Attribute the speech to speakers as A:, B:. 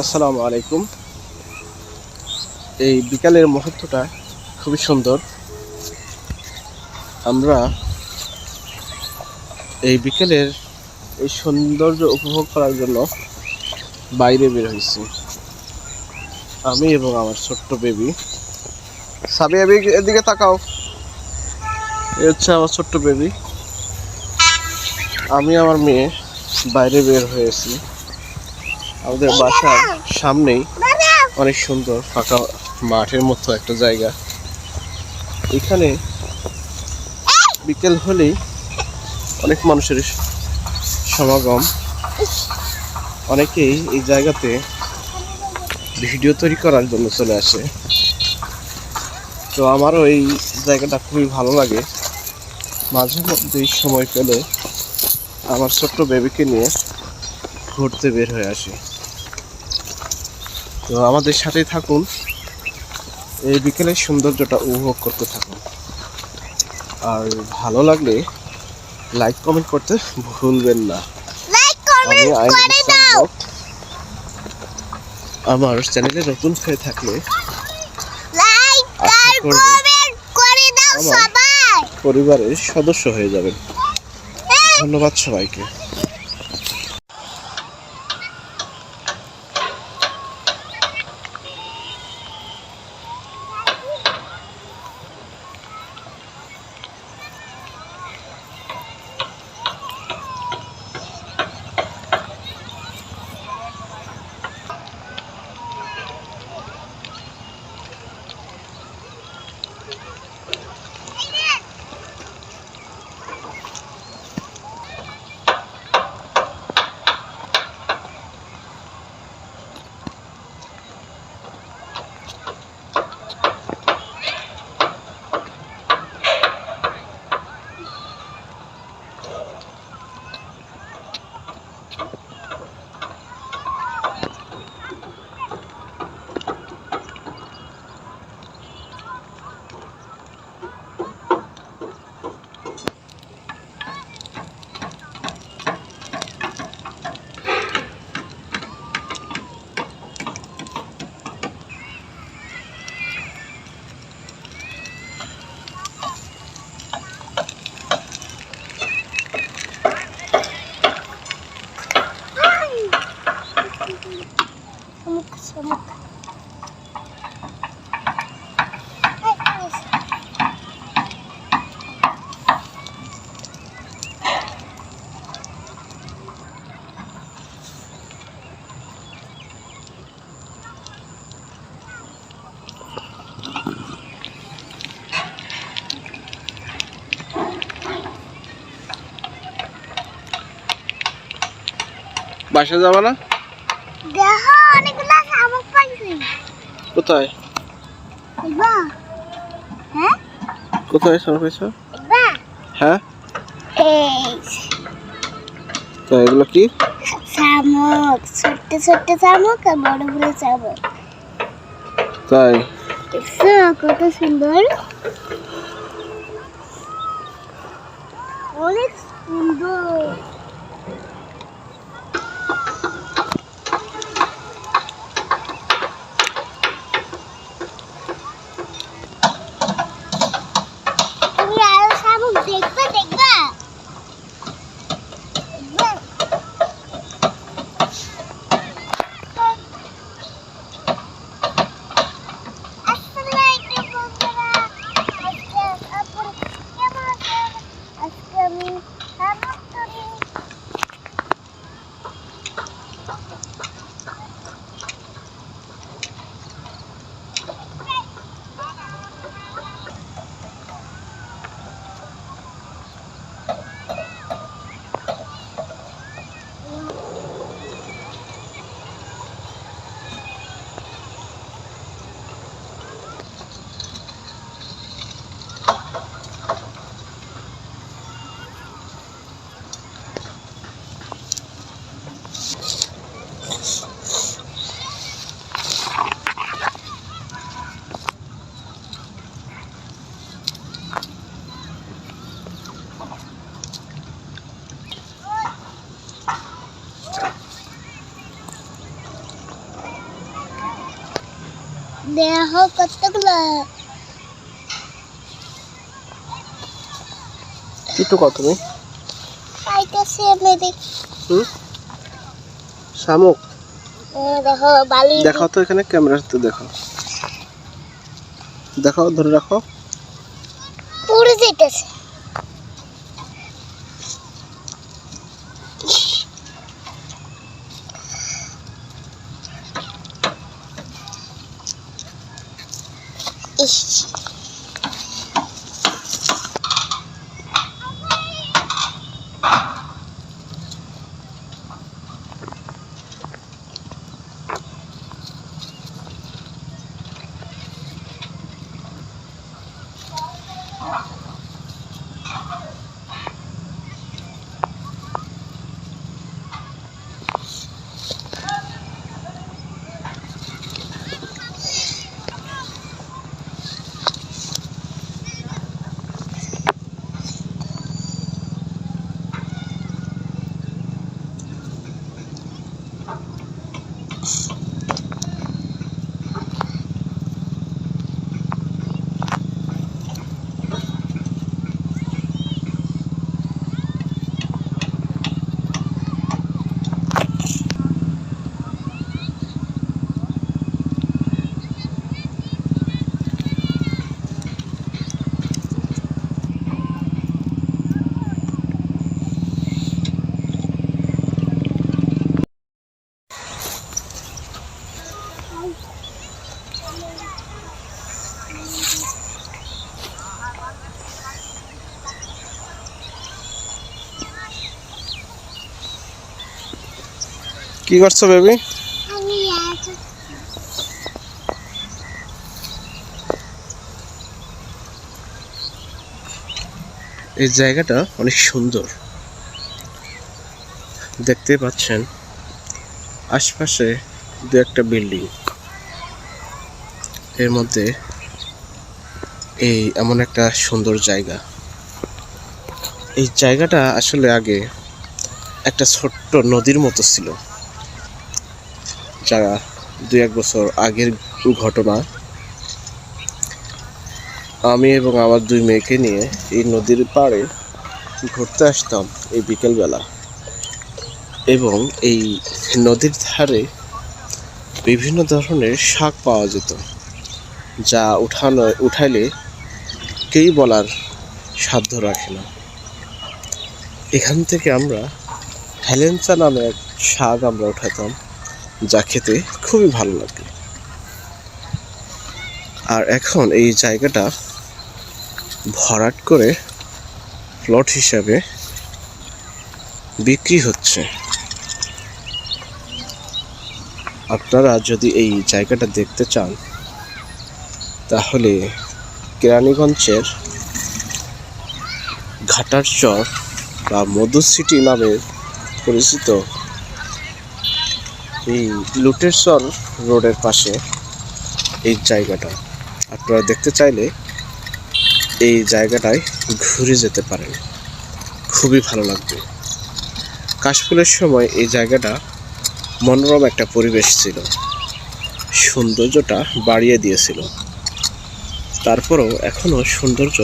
A: আসসালামু আলাইকুম। এই বিকালের মুহূর্তটা খুবই সুন্দর। আমরা এই বিকেলের এই সৌন্দর্য উপভোগ করার জন্য বাইরে বের হয়েছি। আমি এবং আমার ছোট্ট বেবি সাবি এদিকে- এদিকে তাকাও। এ হচ্ছে আমার ছোট্ট বেবি আমি আমার মেয়ে বাইরে বের হয়েছি। আমাদের বাসার সামনেই অনেক সুন্দর ফাঁকা মাঠের মতো একটা জায়গা। এখানে বিকেল হলেই অনেক মানুষের সমাগম। অনেকেই এই জায়গাতে ভিডিও তৈরি করার জন্য চলে আসে। তো আমারও এই জায়গাটা খুবই ভালো লাগে। মাঝে মধ্যেই সময় পেলে আমার ছোট্ট বেবিকে নিয়ে ঘুরতে বের হয়ে আসি। তো আমাদের সাথেই থাকুন। এই বিকেলের সৌন্দর্যটা উপভোগ করতে থাকুন। আর ভালো লাগলে লাইক কমেন্ট করতে ভুলবেন না। আমার চ্যানেলে নতুন হয়ে থাকলে পরিবারের সদস্য হয়ে যাবেন। ধন্যবাদ সবাইকে। বাসায় যাবা না?
B: দেখো অনেকগুলো শামুক পাইছি।
A: কোথায়?
B: হ্যাঁ?
A: কোথায় পেয়েছ
B: এবা
A: হ্যাঁ? তো এগুলো কি?
B: শামুক ছোট্ট ছোট্ট শামুক আর বড় বড় শামুক।
A: তাই?
B: কত সুন্দর। অনেক সুন্দর। দেহ কতগুলো?
A: একটু কত তুমি
B: পাইতেছে মেরে
A: হুম? শামুক।
B: দেখো বালি।
A: দেখাও তো এখানে ক্যামেরাতে দেখাও। দেখাও ধরে রাখো।
B: পুরো যেতেছে よし。
A: কি করছ বেবি এই জায়গাটা অনেক সুন্দর। দেখতে পাচ্ছেন আশপাশে দু একটা বিল্ডিং। এর মধ্যে এই এমন একটা সুন্দর জায়গা। এই জায়গাটা আসলে আগে একটা ছোট্ট নদীর মতো ছিল। যা দু এক বছর আগের ঘটনা, আমি এবং আমার দুই মেয়েকে নিয়ে এই নদীর পাড়ে ঘুরতে আসতাম এই বিকেলবেলা। এবং এই নদীর ধারে বিভিন্ন ধরনের শাক পাওয়া যেত, যা উঠানো, উঠাইলে কেই বলার সাধ্য রাখে না। এখান থেকে আমরা হেলেঞ্চা নামে এক শাক আমরা উঠাতাম। যা খেতে খুবই ভালো লাগে। আর এখন এই জায়গাটা ভরাট করে প্লট হিসাবে বিক্রি হচ্ছে। আপনারা যদি এই জায়গাটা দেখতে চান, তাহলে কেরানীগঞ্জের ঘাটার চর বা মধু সিটি নামে পরিচিত এই লুটেশ্বর রোডের পাশে এই জায়গাটা। আপনারা দেখতে চাইলে এই জায়গাটায় ঘুরে যেতে পারেন। খুবই ভালো লাগবে। কাশফুলের সময় এই জায়গাটা মনোরম একটা পরিবেশ ছিল। সৌন্দর্যটা বাড়িয়ে দিয়েছিল। তারপরেও এখনও সৌন্দর্য।